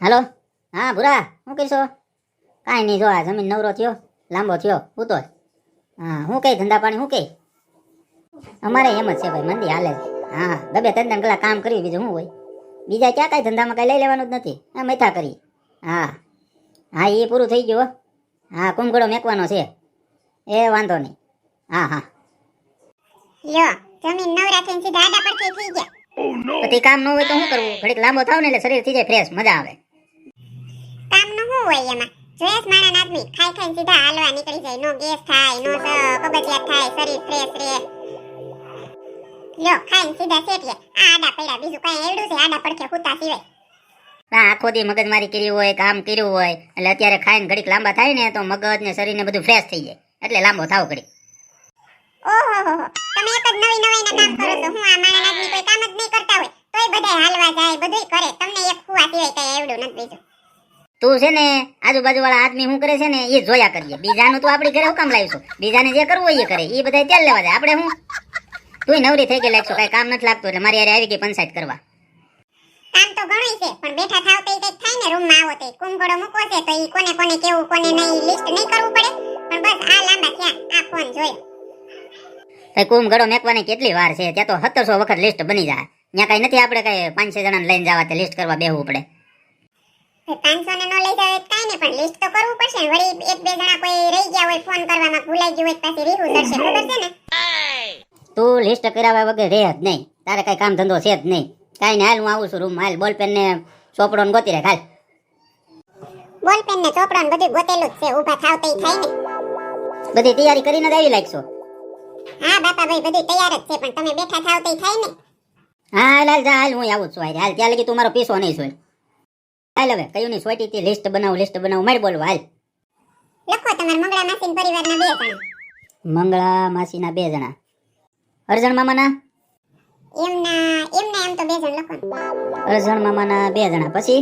હાલો? હા ભૂરા શું કહીશો કાંઈ નહીં જો આ જમીન નવરો થયો લાંબો થયો ઉતો હા હું કઈ ધંધા પાણી હું કઈ? અમારે એમ જ છે ભાઈ મંદી હાલે. છે હા બબે ત્રણ ત્રણ કલાક કામ કર્યું બીજું શું હોય? બીજા ક્યાં કાંઈ ધંધામાં કાંઈ લઈ લેવાનું જ નથી. હા મૈથા કરી. હા. હા એ પૂરું થઈ ગયું હો. હા કુંભગળો મેકવાનો છે. એ વાંધો નહીં. હા હા. લ્યો જમીન નવરા થઈને સીધા આડા પડખે થઈ ગયા. પછી કામ ન હોય તો શું કરવું? ઘડીક લાંબો થાવ ને એટલે શરીર થઈ જાય ફ્રેશ મજા આવે. હોય એમાં. જોયેસ માણા આદમી ખાઈ ખાઈને સીધા હાલવા નીકળી જાય. નો ગેસ થાય નો કબજિયાત થાય શરીર ફ્રેશ રહે. લ્યો ખાઈને સીધા સેટીએ આ આડા પડ્યા બીજું કાંઈ એવડું છે? આડા પડખે હુતા સિવાય. આખો દી મગજમારી કરી હોય કામ કર્યું હોય એટલે અત્યારે ખાઈને ઘડીક લાંબા થાય ને તો મગજ ને શરીર ને બધું ફ્રેશ થઈ જાય. એટલે લાંબો થાવ ઘડી ઓહો તમે એક જ નવી નવી કામ કરો છો. હું આ મારા નાદની કોઈ કામ જ નહીં કરતા હોય. તોય બધાય હાલવા જાય બધુંય કરે. તમને એક કુવા સિવાય કઈ એવડું નથી બીજું. તું છે ને આજુબાજુ વાળા આદમી શું કરે છે ને એ જોયા કરીએ. બીજાનું તું આપણી ઘરે હું કામ લાવીશું? બીજાને જે કરવું હોય એ કરે. એ બધા ત્યાં લેવા જાય. આપણે હું? તું નવરી થઈ ગઈ લાગશો કઈ કામ નથી લાગતું એટલે મારી હારે આવી ગઈ પંચાયત કરવા. કામ તો ઘણું છે પણ બેઠા થાવ તો ઈ થાય ને રૂમમાં આવો તો કુંભગોળો મૂકો છે તો એ કોને કોને કેવું કોને નહીં લિસ્ટ નહીં કરવું પડે. પણ બસ આ લાંબા થયા. આ ફોન જોયો. કઈ કુમ ગળો મેકવાની કેટલી વાર છે? ત્યાં તો સત્તરસો વખત લિસ્ટ બની જાય. ત્યાં કઈ નથી આપણે કઈ પાંચ છ જણાને લઈને જવા તે લિસ્ટ કરવા બેહવું પડે. પાંચસો ને નો લઈ જાવ એ નહીં પણ લિસ્ટ તો કરવું પડશે ને. વળી એક બે જણા કોઈ રહી ગયા હોય ફોન કરવામાં ભૂલાઈ ગયું હોય પાછી રીહું થશે ખબર છે ને? તું લિસ્ટ કરાવ્યા વગર રહે જ નહીં. તારે કઈ કામ ધંધો છે જ નહીં. કાઈ ને હાલ હું આવું છું રૂમ હાલ બોલપેન ને ચોપડો ને ગોતી રાખ હાલ. બોલ પેન ને ચોપડો ને બધું ગોતેલું જ છે ઊભા થાવ તઈ થાય ને બધી તૈયારી કરીને જ આવી લાગશો હા બાપા ભાઈ બધું તૈયાર જ છે પણ તમે બેઠા થાવ તઈ થાય ને હા હાલ હાલ જા હાલ હું આવું છું હાલ. હાલ ત્યાં લગી તું મારો પીસો નહીં સોય હાલ હવે કયું ની સોટી થી લિસ્ટ બનાવું લિસ્ટ બનાવું મારી બોલવું હાલ. લખો તમારા મંગળા માસી પરિવારના બે જણા. મંગળા માસીના બે જણા. અરજણ મામાના? એમના એમના એમ તો બે જણ લખો. અરજણ મામાના બે જણા. પછી?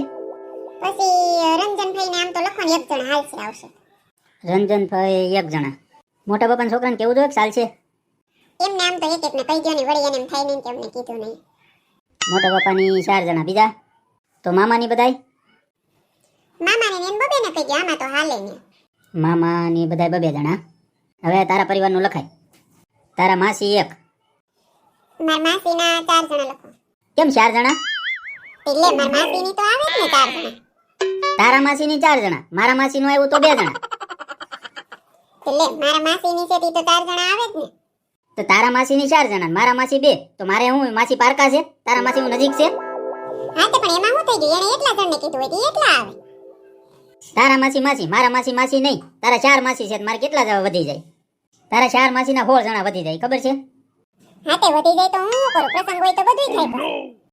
પછી રંજનભાઈ ને આમ તો લખો એક એક હાલ છે આવશે. રંજનભાઈ એક જણા. મોટા બાપાના છોકરાને કેવું જોઈએ ચાલશે એમને આમ તો એક એક ને કહી દો ને વળી એને એમ થાય નહીં કે અમને કીધું નહીં. મોટા બાપાની ચાર જણા. બીજા? તો મામાની બધાય? મામાને ને બબે ને કહી આમાં તો હાલે ને. મામાની બધાય બબે જણા. હવે તારા પરિવારનું લખાય. તારા માસી એક. મારા માસીના ચાર જણા લખો. કેમ ચાર જણા? એટલે મારા માસીની તો આવે જ ને ચાર જણા. તારા માસીની ચાર જણા. મારા માસીનું આવ્યું તો બે જણા. એટલે મારા માસીની છે તે તો ચાર જણા આવે જ ને. તો તારા માસીની ચાર જણા મારા માસી બે. તો મારે હું માસી પારકા છે? તારા માસી હું નજીક છે? હા તો પણ એમાં હું થઈ ગયું? એને એટલા જણને કીધું હોય એટલા આવે. તારા માસી માસી મારા માસી માસી નહીં. તારા ચાર માસી છે મારે કેટલા જવા વધી જાય? તારા ચાર માસીના હોળ જણા વધી જાય ખબર છે? હા તે વધી જાય તો હું કરું? પ્રસંગ હોય તો બધું થાય.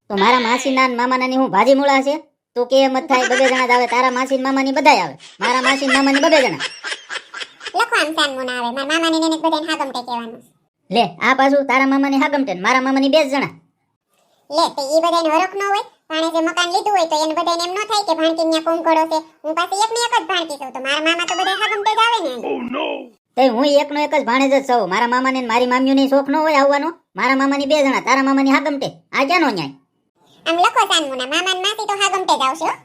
તો મારા માસીના ને મામાના હું ભાજી મૂળા છે? તું કે મત થાય બબે જણા આવે તારા માસી ને મામાની બધાય આવે. મારા માસી ને મામાની બબે જણા. લખો આમ સાન મુના આવે. મારા મામાને ને બધાને હાગમ તે કહેવાનું. લે આ પાછું તારા મામાની હાગમટે ને મારા મામાની બે જણા. લે તો ઈ બધાને હરખ ન હોય. ભાણે જે મકાન લીધું હોય તો એને બધાને એમ ન થાય કે ભાણકી ન્યા કોંકડો છે. હું પાછી એક ને એક જ ભાણકી છું તો મારા મામા તો બધા હાગમ તે જ આવે ને. તે હું એકનો એક જ ભાણેજ જ છું. મારા મામાને ને મારી મામીઓની શોખ ન હોય આવવાનો. મારા મામાની બે જણા તારા મામાની હાગમટે આ ક્યાંનો ન્યાય? આમ લખો સાન મુના મામા ને માસી તો હાગમતે જ આવશે હો.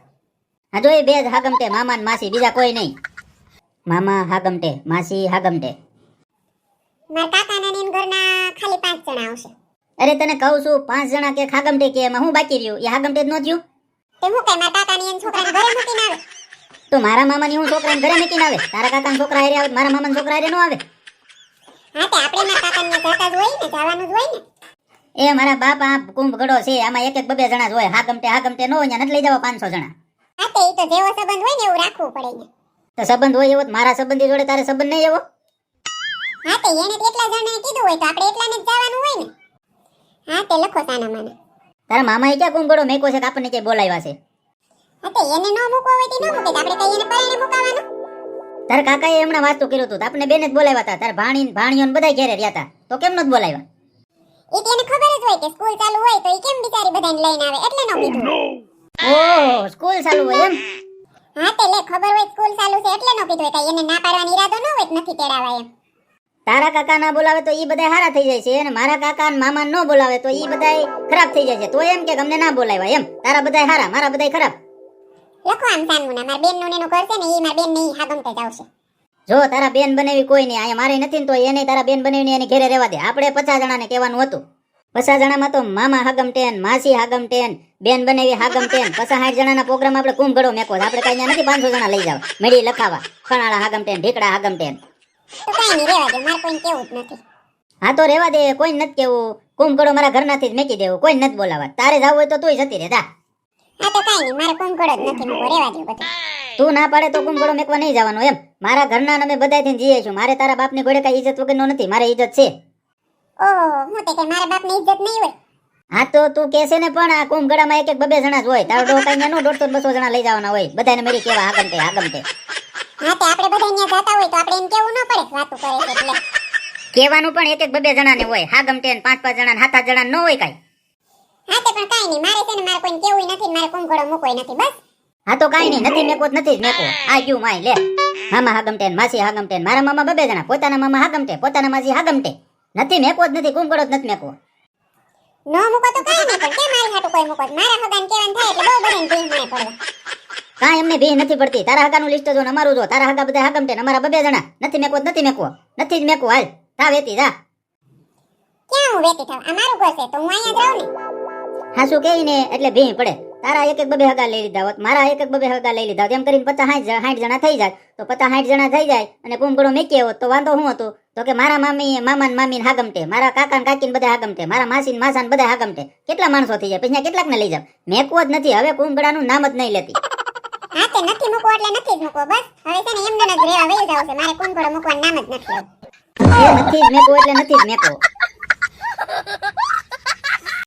જો એ બે જ હાગમટે મામા ને માસી બીજા કોઈ નહીં. મામા હાગમટે માસી હાગમટે મારા કાકાના ને ઘરના ખાલી પાંચ જણા આવશે. અરે તને કહું છું પાંચ જણા કે હાગમટે કે એમાં હું બાકી રહ્યું? એ હાગમટે જ ન થયું? તે હું કઈ મારા કાકાની એને છોકરાને ઘરે મૂકીને આવે? તો મારા મામાની હું છોકરાને ઘરે મૂકીને આવે? તારા કાકાના છોકરા હારે આવે મારા મામાના છોકરા હારે ન આવે? હા તે આપણે મારા કાકાને જતા જ હોય ને જવાનું જ હોય ને. એ મારા બાપ આ કુંભ ગડો છે આમાં એક એક બબે જણા જ હોય. હાગમટે હાગમટે ન હોય ત્યાં નથી લઈ જવા પાંચસો જણા. હા તે તો જેવો સંબંધ હોય ને એવું રાખવું પડે ને તો સંબંધ હોય એવો મારા સંબંધી જોડે તારે સંબંધ નહીં એવો? હા તે એને એટલા જણાએ કીધું હોય તો આપણે એટલાને જ જવાનું હોય ને. હા તે લખો સાના માના. તારા મામાએ ક્યાં કુંભ ગળો મેકો છે કે આપણને ક્યાંય બોલાવ્યા છે? હા તે એને ન મૂકવો હોય તો ન મૂકે આપણે કઈ એને પરણે મુકાવાનું. તારા કાકાએ હમણાં વાસ્તુ કર્યું હતું તો આપણે બેને જ બોલાવ્યા હતા. તારા ભાણી ભાણીઓ બધા ઘેરે રહ્યા હતા. તો કેમ નથી બોલાવ્યા? એ તેને ખબર જ હોય કે સ્કૂલ ચાલુ હોય તો એ કેમ બિચારી બધાને લઈને આવે એટલે ન કીધું. ઓહ સ્કૂલ ચાલુ હોય એમ? હા તે લે ખબર હોય સ્કૂલ ચાલુ છે એટલે ન કીધું એને ના પાડવાનો ઈરાદો ન હોય કે નથી તેડાવા એમ. તારા કાકા ના બોલાવે તો ઈ બધા હારા થઈ જાય છે અને મારા કાકા અને મામા ન બોલાવે તો ઈ બધા ખરાબ થઈ જાય છે. તો એમ કે અમને ના બોલાવ્યા એમ. તારા બધા હારા મારા બધા ખરાબ. લખો આમ સાનમુના મારા બેનનું એનું કરશે ને ઈ મારા બેન ને ઈ હાગમતે જ આવશે જો તારા બેન બનાવી કોઈ નહીં અહીંયા મારે નથી ને તો એને તારા બેન બનાવીને એને ઘેરે રહેવા દે. આપણે પચાસ જણાને કહેવાનું હતું. પચાસ જણામાં તો મામા હાગમ ટેન માસી હાગમ ટેન બેન બનાવી હાગમ ટેન. પચાસ સાઠ જણાના પ્રોગ્રામ આપણે કુંભગડો મેકો છે. આપણે કઈ નથી પાંચસો જણા લઈ જાવ મેળી લખાવા. ખણાળા હાગમ ટેન ઢીકડા હાગમ ટેન. તો કાંઈ નહીં રેવા દે મારે કોઈને કેવું જ નથી. હા તો રેવા દે કોઈ નથી કેવું. કુંભગડો મારા ઘરનાથી જ મેકી દેવું કોઈ નથી બોલાવા તારે જવું હોય તો તુંય જતી રહે જા. હા તો કાંઈ નહીં મારે કુંભકળો જ નથી મૂકો રેવા દે બધું. તું ના પાડે તો કુંભગડો મેકવા નહીં જવાનું એમ. મારા ઘરના અમે બધાથી જઈએ છું મારે તારા બાપની ઘોડે કઈ ઇજ્જત વગરનો નથી મારે ઇજ્જત છે. ઓહો હું તે કે મારા બાપની ઇજ્જત નહીં હોય. હા તો તું કહેશે ને પણ આ કુંભગડામાં એક એક બબે જણા જ હોય. તારો ડો કઈ નો દોઢસો બસો જણા લઈ જવાના હોય. બધાને મેરી કેવા આગમ તે આગમ તે હા તે આપણે બધા અહીંયા જતા હોય તો આપણે એમ કેવું ન પડે. વાતો કરે છે એટલે. કહેવાનું પણ એક એક બબે જણાને હોય. હા ગમતે ને પાંચ પાંચ જણા સાત આઠ જણા ન હોય કાંઈ. હા તે પણ કાંઈ નહીં. મારે છે ને મારે કોઈને કેવું નથી મારે કુંભકળો મૂકવો નથી બસ. હા તો કાંઈ નહીં. નથી મેકો નથી જ મેકો આ ગયું માય લે. મામા હાગમ ટેન માસી હાગમ ટેન મારા મામા બબે જણા. પોતાના મામા હાગમ ટે પોતાના માસી હાગમટે નથી મેકો જ નથી કુંભગડો જ નથી મેકો ન મૂકો તો કાંઈ નહીં પણ કે મારી હાટુ કોઈ મૂકો? મારા હગાન કેવાન થાય એટલે બહુ બધાને ભીખ મને પડવા કાંઈ એમને ભી નથી પડતી. તારા હાકાનું લિસ્ટ જો અમારું જો. તારા હાકા બધા હાકમ ટેન અમારા બબે જણા. નથી મેકવો નથી મેકવો. નથી જ મેકવો. હાલ તા વેતી જા ક્યાં હું વેતી થાવ અમારું મારું ઘર છે તો હું અહીંયા જ રહું ને? હાસુ કે ને એટલે ભી પડે. તારા એક એક બબે હગા લઈ લીધા હોત. મારા એક એક બબે હગા લઈ લીધા હોત. એમ કરીને પચાસ સાઠ સાઠ જણા થઈ જાય તો પચાસ સાઠ જણા થઈ જાય અને કુંભગડો મેકીએ હોત તો વાંધો શું હતો? તો કે મારા મામી મામા મામી હાગમટે. મારા કાકા ને કાકી બધા હાગમટે. મારા માસી ને માસા ને બધા હાગમટે. કેટલા માણસો થઈ જાય? પછી કેટલાક ને લઈ જાવ? મેકવો જ નથી. હવે કુંભગડાનું નામ જ નહીં લેતી. હા, તે નથી મૂકો એટલે નથી જ મૂકો બસ, હવે છે ને એમને જ રહેવા વહી જાવ છે. મારે કુંભકળો મૂકવાનું નામ જ નથી. નથી જ મેકો એટલે નથી જ મેકો